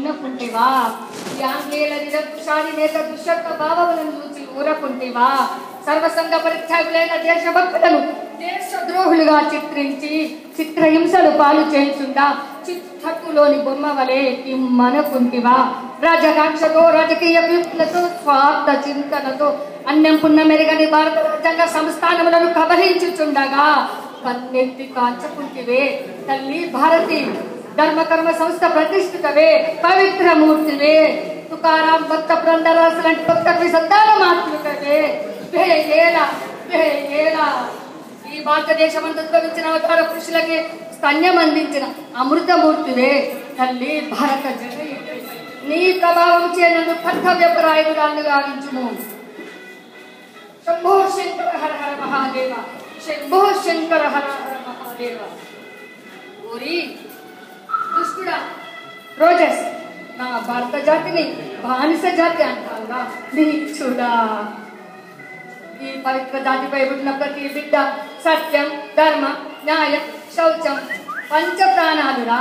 విన్నకుంటివా ఈ ఆంగ్లేయుల నిరంకుశారి నేత దుశ్శక్త భావములను చూసి ఊరకుంటివా? సర్వసంగ పరిత్యాగులైన దేశభక్తులను దేశద్రోహులుగా చిత్రించి చిత్రహింసలు పాలు చేయించుందా? చిత్తకులోని బొమ్మ వలె మనకుంటివా రాజకాంక్షతో రాజకీయ వ్యూహలతో స్వార్థ చింతనతో అన్నం పున్న మెరుగని భారత రాజ్యాంగ సంస్థానములను కబలించుచుండగా కన్నెత్తి కాల్చుకుంటివే తల్లి భారతి. ధర్మకర్మ సంస్థ ప్రతిష్ఠితవే పవిత్రమూర్తివే తుకారాం భక్త బృందరాసు లాంటి భక్తకి సంతాన మాతృకవే ఈ భారతదేశం ఉద్భవించిన అవతార పురుషులకి స్తన్యం అందించిన అమృతమూర్తివే తల్లి భారత జనని నీ ప్రభావం చేయనందు కర్తవ్య ప్రాయురాన్ని గావించుము శంభో శంకర హర హర మహాదేవ. శంభో శంకర హర హర మహాదేవ. ఓరి రోజస్ నా భారత జాతిని బానిస జాతి అంటావురా. నీచుడా. ఈ పవిత్ర జాతిపై పుట్టిన ప్రతి బిడ్డ సత్యం ధర్మ న్యాయం శౌచం పంచ ప్రాణాలురా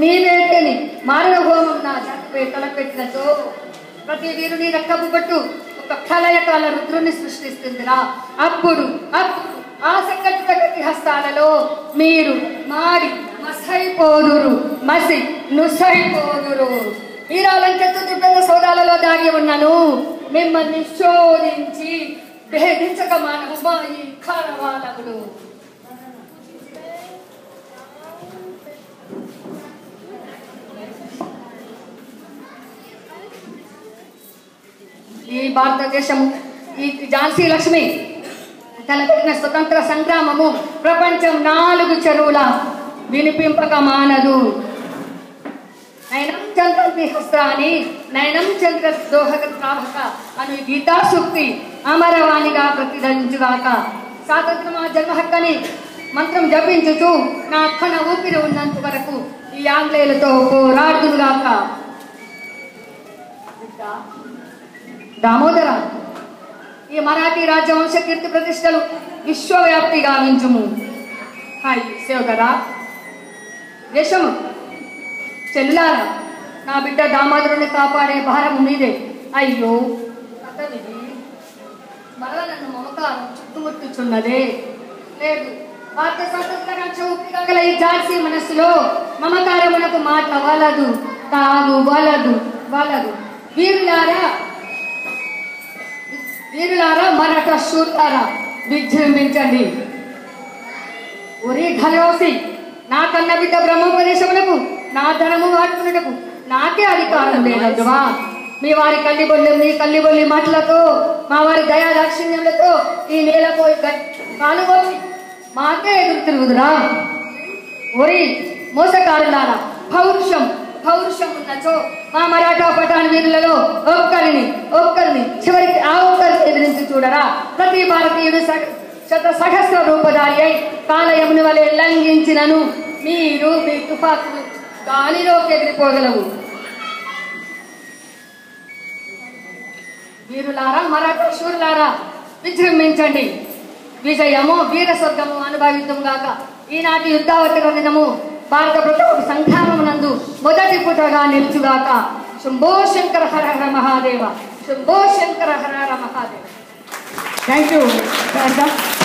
నీవేంటిని మానవ హోమం నా జాతిపై తలపెట్టినతో ప్రతి వీరుని రక్కపు పట్టు ఒక ప్రళయకాల రుద్రుని సృష్టిస్తుందిరా. అప్పుడు అప్పుడు ఆ సంఘటిత గతి హస్తాలలో మీరు మాడి నుసైపోదురు మసి నుసైపోదురు వీరాలంటే తుదిపెద్ద సోదాలలో దాగి ఉన్నాను. మిమ్మల్ని శోధించి భేదించక మానవు మా ఈ కారవాలములు ఈ భారతదేశం ఈ ఝాన్సీ లక్ష్మి తలపెట్టిన స్వతంత్ర సంగ్రామము ప్రపంచం నాలుగు చెరువుల వినిపింపక మానదు నయనం చంద్ర విహస్రాని నయనం చంద్ర దోహక త్రావక అను గీతా సూక్తి అమరవాణిగా ప్రతిధ్వనించుగాక. స్వాతంత్రమా జన్మ హక్కని మంత్రం జపించుతూ నా అక్కన ఊపిరి ఉన్నంత వరకు ఈ ఆంగ్లేయులతో పోరాడుగాక దామోదర ఈ మరాఠీ రాజవంశ కీర్తి ప్రతిష్టలు విశ్వవ్యాప్తి గావించుము హాయ్ సేవకరా దేశము చెల్లారా నా బిడ్డ దామోదరుని కాపాడే భారం మీదే. అయ్యో కథవిది మరల నన్ను మమకారం చుట్టుముట్టుచున్నదే. లేదు భారత స్వాతంత్ర ఉప్పిగల ఈ జార్సీ మనస్సులో మమకారమునకు మాట వలదు తాగు వలదు వలదు. వీరులారా వీరులారా మరట శూర్లారా విజృంభించండి. ఒరే ఢలోసి నా కన్న బిడ్డ బ్రహ్మోపదేశమునకు నా ధనము వాడుకున్నటకు నాకే అధికారం లేదమ్మా మీ వారి కల్లిబొల్లి మీ కల్లిబొల్లి మాటలతో మా వారి దయా దాక్షిణ్యములతో ఈ నేలపై కాలుగోసి మాకే ఎదురు తిరుగుదురా. ఒరి మోసకారులారా పౌరుషం పౌరుషం ఉన్నచో మా మరాఠా పఠాన్ వీరులలో ఒక్కరిని ఒక్కరిని చివరికి ఆ ఒక్కరిని ఎదిరించి చూడరా. ప్రతి భారతీయుడు శత సహస్ర రూపధారి అయి కాలయముని వలె లంఘించినను మీరు మీ తుపాకులు గాలిలోకి ఎగిరిపోగలవు. వీరులారా మరాఠా శూరులారా విజృంభించండి. విజయము వీర స్వర్గము అనుభవితం గాక. ఈనాటి యుద్ధావతి దినము భారత సంఘామం సంగ్రామమునందు మొదటి పుటగా నిలుచుగాక. శంభో శంకర హర హర మహాదేవ శంభో శంకర హర హర మహాదేవ. Thank you.